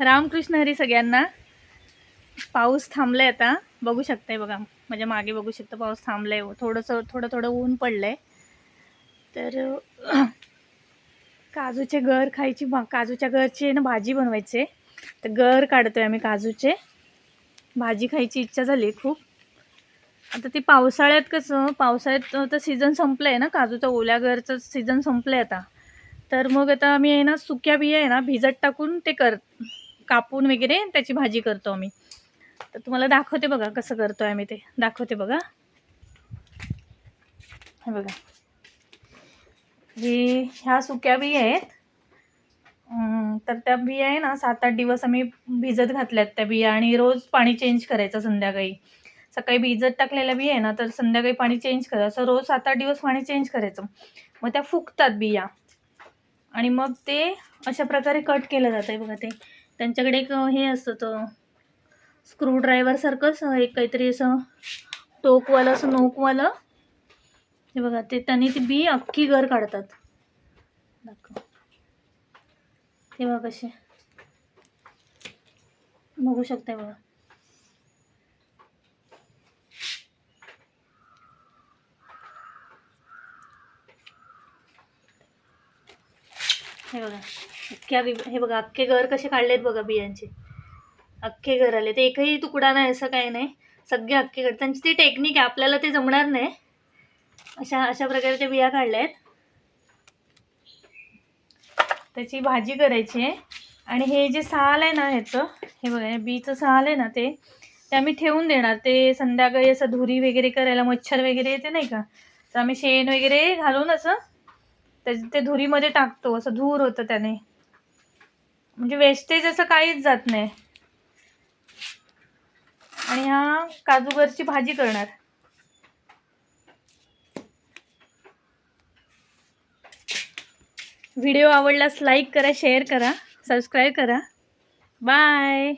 रामकृष्ण हरी सगळ्यांना. पाऊस थांबलाय आता. बघू शकताय बघा. माझ्या मागे बघू शकता पाऊस थांबलाय. थोडंसं थोडं थोडं ऊन पडलंय. तर काजूचे गर खायची काजूच्या गरची आहे ना भाजी बनवायची. तर गर काढतोय आम्ही काजूचे. भाजी खायची इच्छा झाली खूप. आता ती पावसाळ्यात कसं पावसाळ्यात तर सीझन संपलं आहे ना. काजूचं ओल्या गरचं सीझन संपलं आहे आता. तर मग आता आम्ही आहे ना सुक्या बिया आहे ना भिजत टाकून ते कर कापून वगैरे त्याची भाजी करतो आम्ही. तर तुम्हाला दाखवते बघा कसं करतो आम्ही ते. दाखवते बघा. हे बघा. हे ह्या सुक्या बिया आहेत. तर त्या बिया आहे ना सात आठ दिवस आम्ही भिजत घातल्यात त्या बिया आणि रोज पाणी चेंज करायचं संध्याकाळी. सकाळी भिजत टाकलेल्या बिया आहे ना तर संध्याकाळी पाणी चेंज करायचं असं रोज सात आठ दिवस पाणी चेंज करायचं. मग त्या फुगतात बिया. आणि मग ते अशा प्रकारे कट केलं जातं आहे बघा ते. त्यांच्याकडे एक हे असतं तर स्क्रूड्रायव्हरसारखंच एक काहीतरी असं टोकवालं असं नोकवालं. हे बघा ते त्यांनी ती बी अख्खी घर काढतात. दाखव. ते बघा कसे बघू शकते बघा. हे बघा. अख्ख्या हे बघा अख्खे घर कसे काढलेत बघा बियांचे. अख्खे घर आले. ते एकही तुकडा नाही असं काही नाही. सगळे अख्खे घर. त्यांची ती टेक्निक आहे आपल्याला ते जमणार नाही. अशा अशा प्रकारे ते बिया काढल्या आहेत त्याची भाजी करायची आहे. आणि हे जे साल आहे ना ह्याचं हे बघा बीचं साल आहे ना ते ते आम्ही ठेवून देणार. ते संध्याकाळी असं धुरी वगैरे करायला मच्छर वगैरे येते नाही का? तर आम्ही शेण वगैरे घालून असं त्या ते धुरीमध्ये टाकतो. असं धूर होतं त्याने. म्हणजे वेस्टेज असं काहीच जात नाही. आणि हा काजूगरची भाजी करणार. व्हिडिओ आवडल्यास लाईक करा शेअर करा सबस्क्राईब करा. बाय.